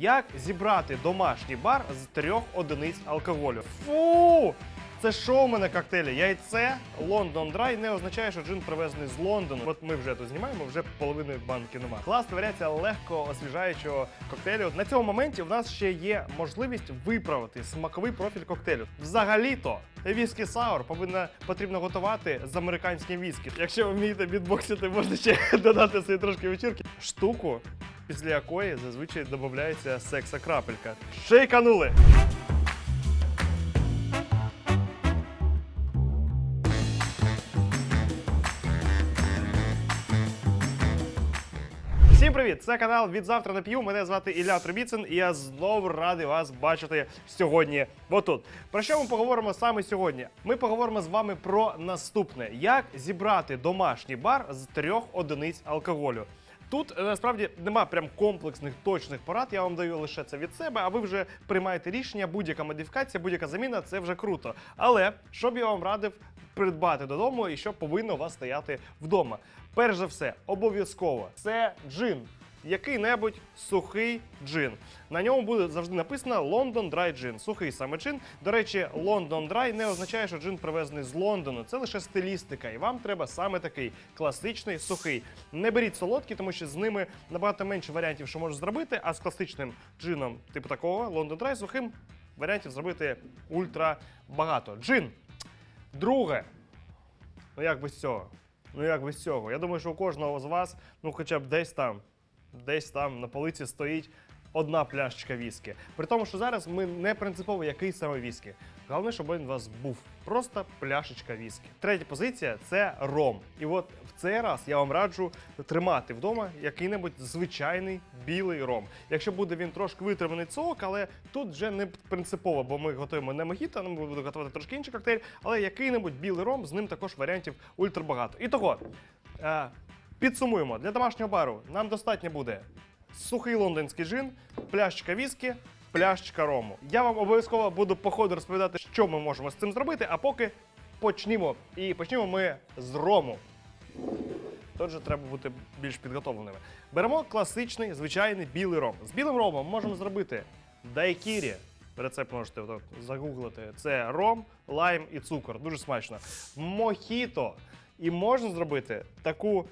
Як зібрати домашній бар з трьох одиниць алкоголю? Фу! Це що у мене коктейлі? Яйце Лондон Драй не означає, що джин привезений з Лондону. От ми вже тут знімаємо, вже половини банки нема. Класна варіація легко освіжаючого коктейлю. На цьому моменті в нас ще є можливість виправити смаковий профіль коктейлю. Взагалі-то віскі саур повинна потрібно готувати з американським віскі. Якщо ви вмієте бітбоксити, можна ще додати собі трошки вечірки. Штуку, після якої зазвичай додається секса крапелька. Шейканули! Всім привіт! Це канал від завтра не п'ю. Мене звати Ілля Трубіцин, і я знову радий вас бачити сьогодні. Отут. Про що ми поговоримо саме сьогодні? Ми поговоримо з вами про наступне: як зібрати домашній бар з трьох одиниць алкоголю. Тут е, насправді нема прям комплексних точних порад. Я вам даю лише це від себе, а ви вже приймаєте рішення. Будь-яка модифікація, будь-яка заміна це вже круто. Але що б я вам радив придбати додому і що повинно у вас стояти вдома? Перш за все, обов'язково це джин. Який-небудь сухий джин. На ньому буде завжди написано London Dry Gin. Сухий саме джин. До речі, London Dry не означає, що джин привезений з Лондону. Це лише стилістика, і вам треба саме такий класичний сухий. Не беріть солодкі, тому що з ними набагато менше варіантів, що можна зробити. А з класичним джином, типу такого, London Dry, сухим варіантів зробити ультра багато. Джин. Друге. Ну як без цього? Ну як без цього? Я думаю, що у кожного з вас, ну хоча б десь там, десь там на полиці стоїть одна пляшечка віскі. При тому, що зараз ми не принципово який саме віскі. Головне, щоб він у вас був. Просто пляшечка віскі. Третя позиція це ром. І от в цей раз я вам раджу тримати вдома який-небудь звичайний білий ром. Якщо буде він трошки витриманий цок, але тут вже не принципово, бо ми готуємо не мохіто, ми будемо готувати трошки інший коктейль, але який-небудь білий ром, з ним також варіантів ультра багато. І того, е, підсумуємо, для домашнього бару нам достатньо буде сухий лондонський джин, пляшечка віскі, пляшечка рому. Я вам обов'язково буду по ходу розповідати, що ми можемо з цим зробити, а поки почнімо. І почнімо ми з рому. Тут треба бути більш підготовленими. Беремо класичний звичайний білий ром. З білим ромом можемо зробити дайкірі. Рецепт можете загуглити. Це ром, лайм і цукор. Дуже смачно. Мохіто. І можна зробити таку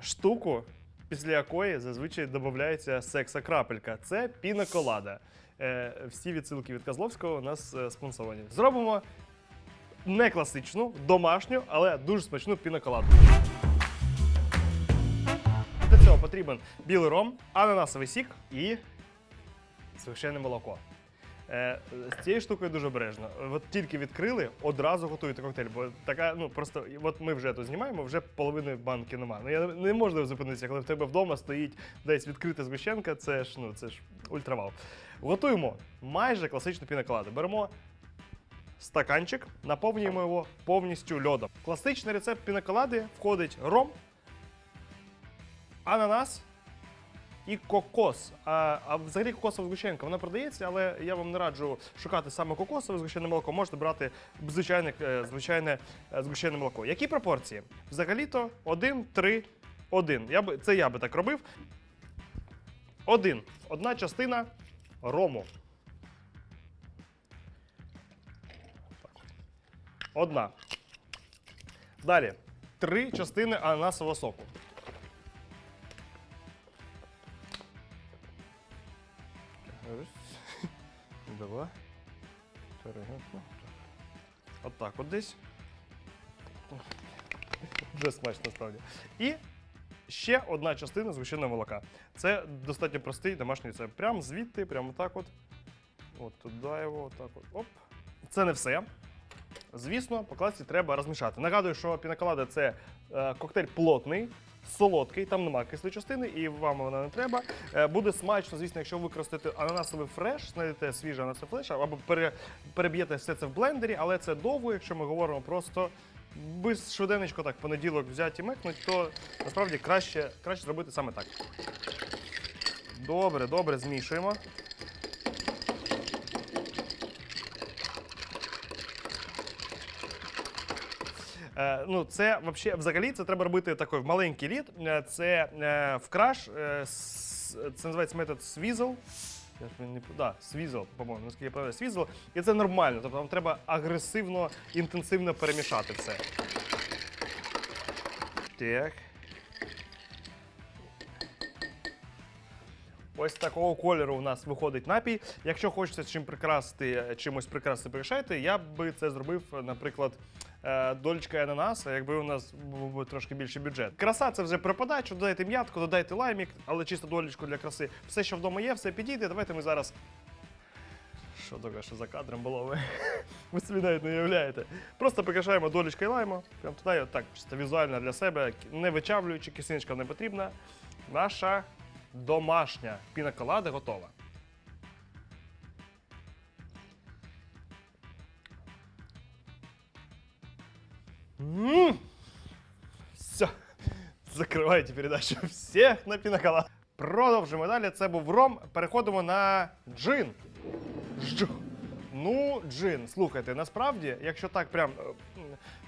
штуку, після якої зазвичай додається секса крапелька. Це пінаколада. Е, всі відсилки від Козловського у нас е, спонсовані. Зробимо не класичну, домашню, але дуже смачну пінаколаду. Для цього потрібен білий ром, ананасовий сік і звичайне молоко. Е, з цією штукою дуже обережно. От тільки відкрили, одразу готуєте коктейль. Бо така, ну просто от ми вже тут знімаємо, вже половини банки нема. Ну я не можу зупинитися, коли в тебе вдома стоїть десь відкрита згущенка, це ж ну це ж ультравал. Готуємо майже класичну пінаколаду. Беремо стаканчик, наповнюємо його повністю льодом. Класичний рецепт пінаколади входить ром, ананас і кокос. А, а взагалі кокосова згущенка вона продається, але я вам не раджу шукати саме кокосове згущене молоко. Можете брати звичайне, е, звичайне е, згущене молоко. Які пропорції? Взагалі-то 1, 3, 1. Я би, це я би так робив. Один. Одна частина рому. Одна. Далі. Три частини ананасового соку. Три. От так от десь. Вже смачно насправді. І ще одна частина згущеного молока. Це достатньо простий домашній рецепт. Прямо звідти, прямо так от. От туди його, отак от. Оп. Це не все. Звісно, по класі треба розмішати. Нагадую, що пінаколада це е, коктейль плотний, солодкий, там немає кислої частини, і вам вона не треба. Е, буде смачно, звісно, якщо ви використаєте ананасовий фреш, знайдете свіжий ананасовий фреш, або пере, переб'єте все це в блендері, але це довго, якщо ми говоримо просто без швиденечко так понеділок взяти і мекнуть, то насправді краще, краще зробити саме так. Добре, добре, змішуємо. Ну, це взагалі це треба робити такий маленький лід. Е, Це е, в краш, е, це називається метод не да, свізел, по-моєму, наскільки я пам'ятаю, свізел. І це нормально. Тобто вам треба агресивно, інтенсивно перемішати все. Так. Ось такого кольору у нас виходить напій. Якщо хочеться чим прикрасити, чимось прикрасити, прикрашайте, я би це зробив, наприклад, е, долечка ананаса, якби у нас був трошки більший бюджет. Краса це вже про подачу, додайте м'ятку, додайте лаймік, але чисто долечку для краси. Все, що вдома є, все підійде. Давайте ми зараз. Що таке, що за кадром було ви? Ви собі навіть не уявляєте. Просто прикрашаємо долечкою лайму, прям туди, так, чисто візуально для себе, не вичавлюючи, кисінечка не потрібна. Наша домашня пінаколада готова. Все. Закриваєте передачу всіх на пінакала. Продовжимо далі. Це був ром. Переходимо на джин. Жу. Ну, джин. Слухайте, насправді, якщо так прям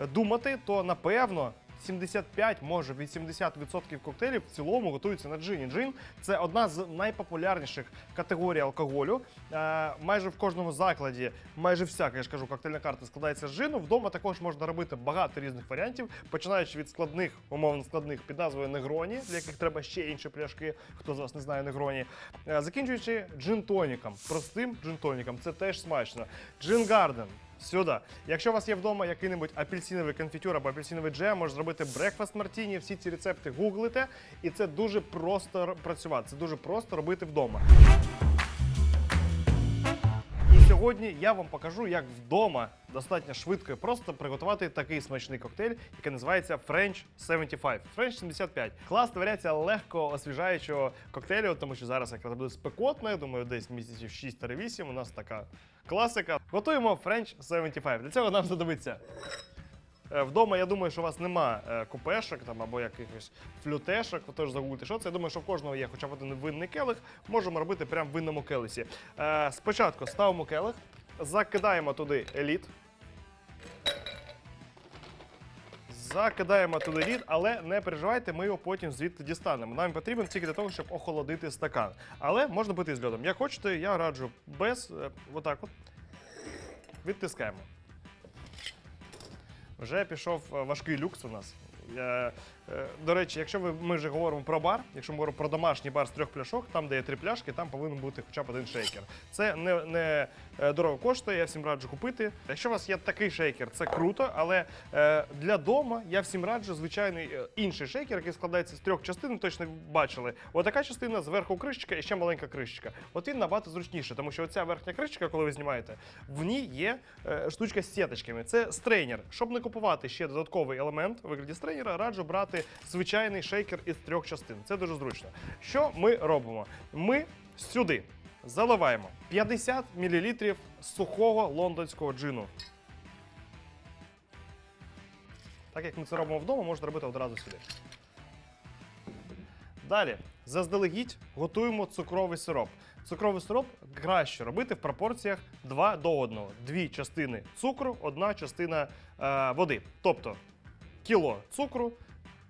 е, думати, то напевно 75, може 80% коктейлів в цілому готуються на джині. Джин це одна з найпопулярніших категорій алкоголю. Е, майже в кожному закладі, майже всяка, я ж кажу, коктейльна карта складається з джину. Вдома також можна робити багато різних варіантів, починаючи від складних, умовно складних під назвою негроні, для яких треба ще інші пляшки, хто з вас не знає негроні. Е, закінчуючи джин-тоніком, простим джин-тоніком. Це теж смачно. Джин Гарден. Сюди. Якщо у вас є вдома який-небудь апельсиновий конфітюр або апельсиновий джем, можна зробити брекфаст мартіні. Всі ці рецепти гуглите, і це дуже просто працювати. Це дуже просто робити вдома. Сьогодні я вам покажу, як вдома достатньо швидко і просто приготувати такий смачний коктейль, який називається French 75. French 75. Класна варіація легко освіжаючого коктейлю, тому що зараз якраз буде спекотно. Я думаю, десь місяців 6-8 у нас така класика. Готуємо French 75. Для цього нам знадобиться. Е, Вдома, я думаю, що у вас нема е, купешок там або якихось флютешок, теж загуглите, що це. Я думаю, що в кожного є хоча б один винний келих. Можемо робити прямо в винному келесі. Е, спочатку ставимо келих, закидаємо туди еліт. Закидаємо туди лід, але не переживайте, ми його потім звідти дістанемо. Нам потрібен тільки для того, щоб охолодити стакан. Але можна бити з льодом. Як хочете, я раджу без отак от. Відтискаємо. Вже пішов е, важкий люкс у нас. Е, До речі, якщо ви, ми вже говоримо про бар, якщо ми говоримо про домашній бар з трьох пляшок, там, де є три пляшки, там повинен бути хоча б один шейкер. Це не, не е, дорого коштує, я всім раджу купити. Якщо у вас є такий шейкер, це круто, але е, для дома я всім раджу звичайний інший шейкер, який складається з трьох частин, точно бачили. Отака частина зверху кришечка і ще маленька кришечка. От він набагато зручніше, тому що оця верхня кришечка, коли ви знімаєте, в ній є штучка з сіточками. Це стрейнер. Щоб не купувати ще додатковий елемент вигляді стрейнера, раджу брати звичайний шейкер із трьох частин. Це дуже зручно. Що ми робимо? Ми сюди заливаємо 50 мл сухого лондонського джину. Так як ми це робимо вдома, можна робити одразу сюди. Далі, заздалегідь готуємо цукровий сироп. Цукровий сироп краще робити в пропорціях 2 до 1. Дві частини цукру, одна частина е, води. Тобто кіло цукру,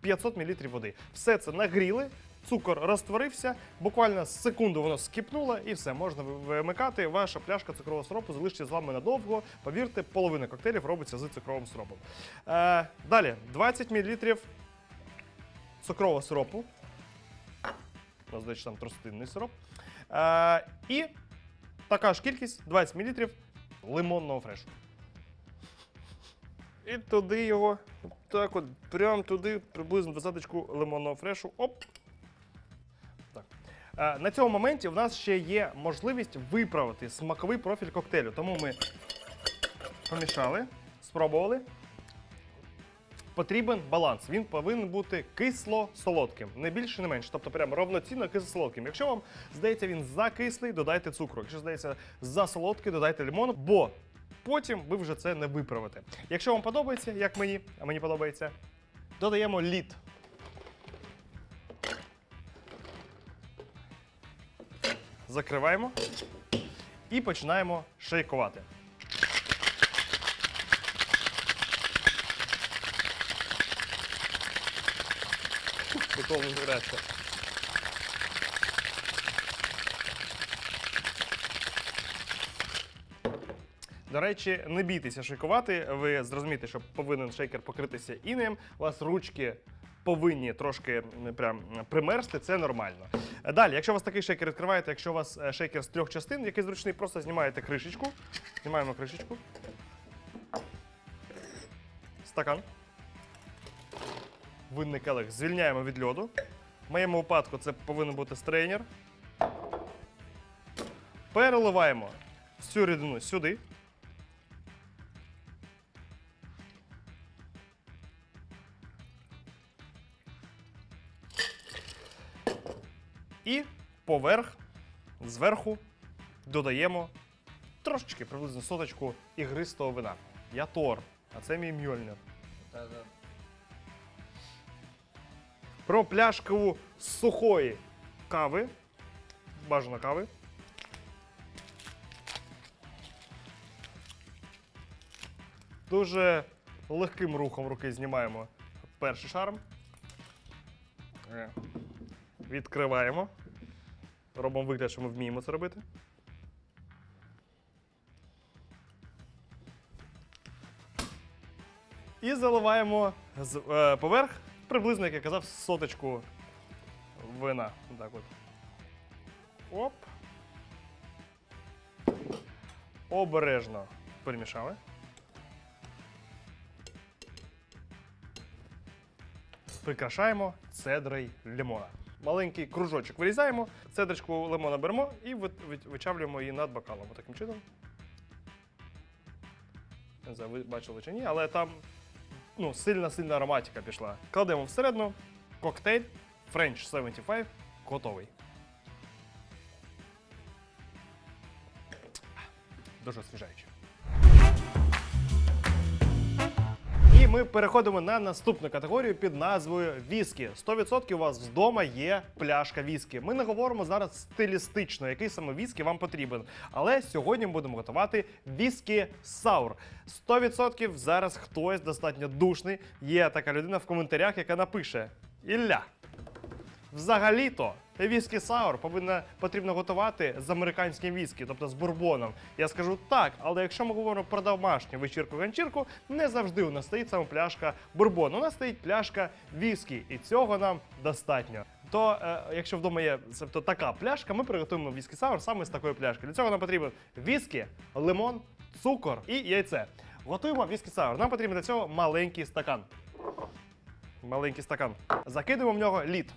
500 мл води. Все це нагріли, цукор розтворився, буквально секунду воно скипнуло і все, можна вимикати. Ваша пляшка цукрового сиропу залишиться з вами надовго. Повірте, половина коктейлів робиться з цукровим сиропом. Е, далі 20 мл цукрового сиропу. У там тростинний сироп. Е, і така ж кількість 20 мл лимонного фрешу. І туди його, так от, прямо туди, приблизно двадцяточку лимонного фрешу. Оп. Так. Е, на цьому моменті в нас ще є можливість виправити смаковий профіль коктейлю. Тому ми помішали, спробували. Потрібен баланс. Він повинен бути кисло-солодким, не більше, не менше. Тобто прямо ровноцінно кисло-солодким. Якщо вам здається, він закислий, додайте цукру. Якщо здається засолодкий, додайте лимону, бо потім ви вже це не виправите. Якщо вам подобається, як мені, а мені подобається, додаємо лід. Закриваємо і починаємо шейкувати. Прикол не До речі, не бійтеся шейкувати. Ви зрозумієте, що повинен шейкер покритися інеєм. У вас ручки повинні трошки прям примерзти, це нормально. Далі, якщо у вас такий шейкер відкриваєте, якщо у вас е, шейкер з трьох частин, який зручний, просто знімаєте кришечку. Знімаємо кришечку. Стакан. Винний келих звільняємо від льоду. В моєму випадку це повинен бути стрейнер. Переливаємо всю рідину сюди. Поверх, зверху додаємо трошечки, приблизно соточку ігристого вина. Я Тор, а це мій мьольнир. Про пляшку сухої кави. Бажано кави. Дуже легким рухом руки знімаємо перший шарм. Е. Відкриваємо. Робимо вигляд, що ми вміємо це робити. І заливаємо з, е, поверх, приблизно, як я казав, соточку вина. Так от. Оп. Обережно перемішали. Прикрашаємо цедрою лимона. Маленький кружочок вирізаємо, цедрочку лимона беремо і ви- ви- вичавлюємо її над бокалом. Таким чином. Не знаю, ви бачили чи ні, але там ну, сильна-сильна ароматика пішла. Кладемо всередину коктейль French 75 готовий. Дуже освіжаюче. Ми переходимо на наступну категорію під назвою віскі. 100% у вас вдома є пляшка віскі. Ми не говоримо зараз стилістично, який саме віскі вам потрібен. Але сьогодні ми будемо готувати віскі саур. 100% зараз хтось достатньо душний. Є така людина в коментарях, яка напише: Ілля. Взагалі-то віскі саур повинна потрібно готувати з американським віскі, тобто з бурбоном. Я скажу так, але якщо ми говоримо про домашню вечірку-ганчірку, не завжди у нас стоїть саме пляшка бурбону. У нас стоїть пляшка віскі, і цього нам достатньо. То е, якщо вдома є тобто, така пляшка, ми приготуємо віскі саур саме з такої пляшки. Для цього нам потрібен віскі, лимон, цукор і яйце. Готуємо віскі саур. Нам потрібен для цього маленький стакан. Маленький стакан. Закидуємо в нього лід.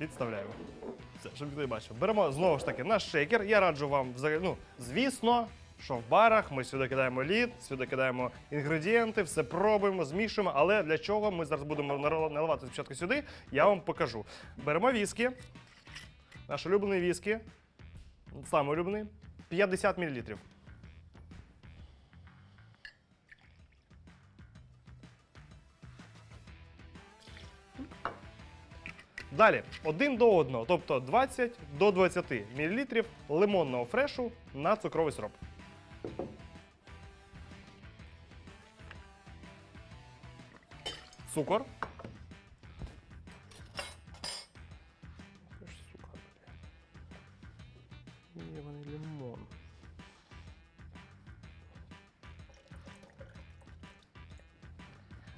Відставляємо. Все, щоб ніхто не бачив. Беремо знову ж таки наш шейкер. Я раджу вам взагалі, ну, звісно, що в барах ми сюди кидаємо лід, сюди кидаємо інгредієнти, все пробуємо, змішуємо. Але для чого ми зараз будемо наливати спочатку сюди, я вам покажу. Беремо віскі, наш улюблений віскі, саме улюблений, 50 мл. Далі один до одного, тобто 20 до 20 мл лимонного фрешу на цукровий сироп. Цукор.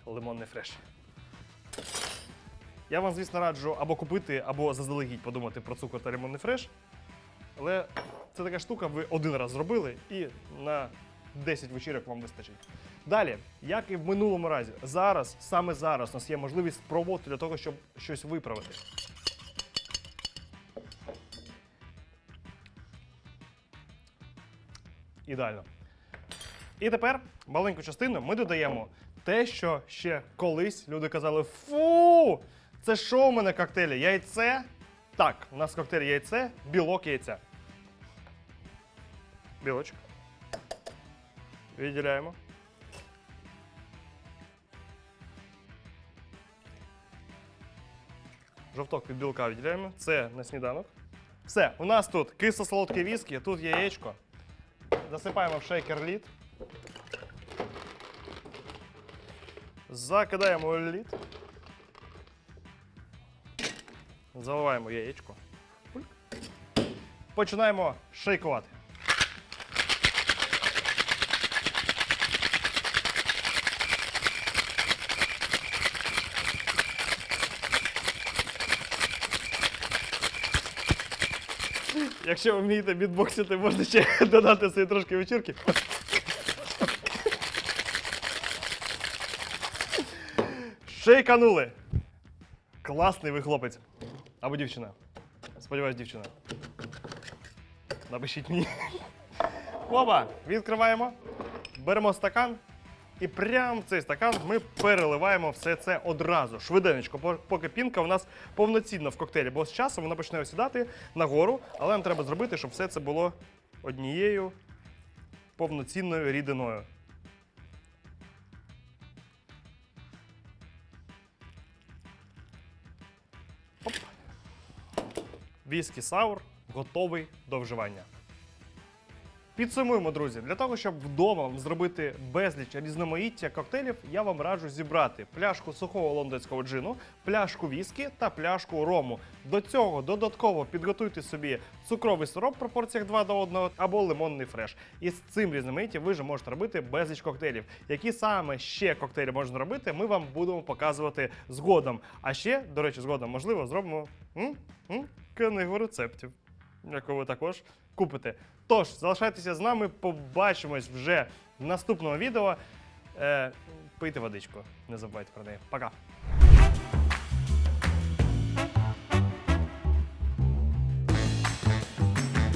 Лимонний фреш. Я вам, звісно, раджу або купити, або заздалегідь подумати про цукор та лимонний фреш. Але це така штука, ви один раз зробили і на 10 вечірок вам вистачить. Далі, як і в минулому разі, зараз, саме зараз, у нас є можливість спробувати для того, щоб щось виправити. Ідеально. І тепер маленьку частину ми додаємо те, що ще колись люди казали: фу! Це що у мене коктейлі? Яйце? Так, у нас коктейль яйце, білок яйця. Білочок. Відділяємо. Жовток від білка відділяємо. Це на сніданок. Все, у нас тут кисло-солодке віскі, тут яєчко. Засипаємо в шейкер лід. Закидаємо лід. Заливаємо яєчко. Починаємо шейкувати. Якщо ви вмієте бітбоксити, можна ще додати собі трошки вечірки. Шейканули. Класний ви хлопець. Або дівчина. Сподіваюсь, дівчина. Напишіть мені. Оба, відкриваємо, беремо стакан. І прямо в цей стакан ми переливаємо все це одразу, швиденечко, поки пінка у нас повноцінна в коктейлі, бо з часом вона почне осідати нагору, але нам треба зробити, щоб все це було однією повноцінною рідиною. Віскі саур готовий до вживання. Підсумуємо, друзі, для того, щоб вдома зробити безліч різноманіття коктейлів, я вам раджу зібрати пляшку сухого лондонського джину, пляшку віскі та пляшку рому. До цього додатково підготуйте собі цукровий сироп в пропорціях 2 до 1 або лимонний фреш. І з цим різноманіттям ви вже можете робити безліч коктейлів. Які саме ще коктейлі можна робити, ми вам будемо показувати згодом. А ще, до речі, згодом, можливо, зробимо м? М? книгу рецептів яку ви також купите. Тож, залишайтеся з нами, побачимось вже в наступному відео. Е, пийте водичку, не забувайте про неї. Пока!